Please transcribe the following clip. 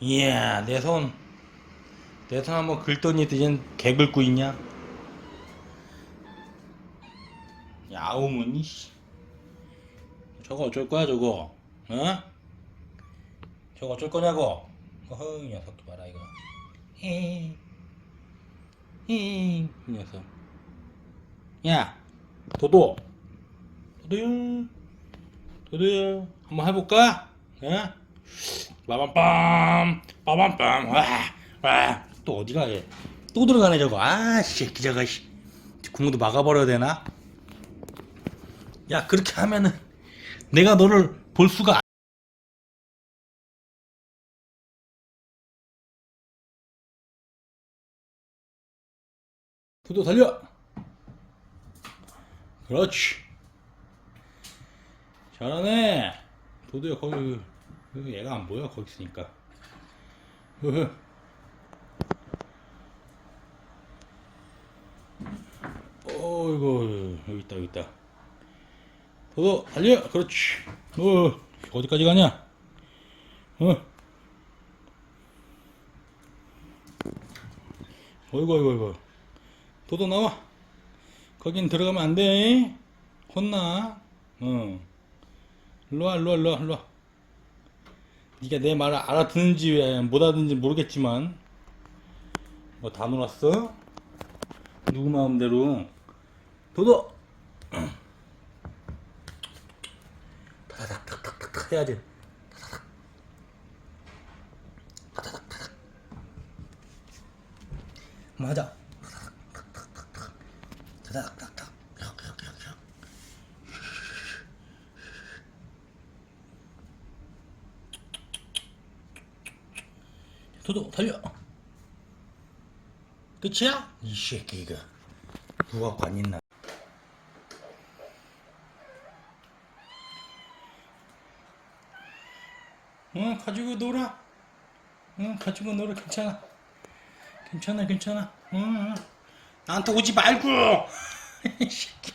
이야, 내 손. 내 손 한번 긁더니 이젠 개 긁고 있냐? 이씨. 저거 어쩔 거야, 저거? 어? 저거 어쩔 거냐고? 어허, 이 녀석도 봐라, 이거. 헤이 녀석. 야, 도도. 도도요. 도도요. 한번 해볼까? 예? 빠밤빰, 빠밤빰, 와, 와. 또 어디가 얘? 또 들어가네 저거. 아, 씨, 새끼 저거. 씨. 구멍도 막아버려야 되나? 야, 그렇게 하면은 내가 너를 볼 수가. 안- 도도 달려. 그렇지. 잘하네. 도도야 여기 얘가 안 보여 거기 있으니까. 어이구 여기 있다 여기 있다. 도도 달려. 그렇지. 어 어디까지 가냐? 어. 어이구 어이구 어이구. 도도 나와. 거긴 들어가면 안 돼. 혼나. 어. 일로와 일로와 일로와 일로와 네가 내 말을 알아듣는지 왜못 알아듣는지 모르겠지만 뭐 다 놀았어? 누구 마음대로? 도도! 타닥타닥타닥 해야지. 타닥. 타닥 타닥. 맞아. 타닥 타닥 타닥. 타닥 도도 달려. 끝이야? 이 새끼가 누가 관 있나? 응 가지고 놀아. 응 가지고 놀아. 괜찮아. 괜찮아 괜찮아. 응, 응. 나한테 오지 말고. 이 새끼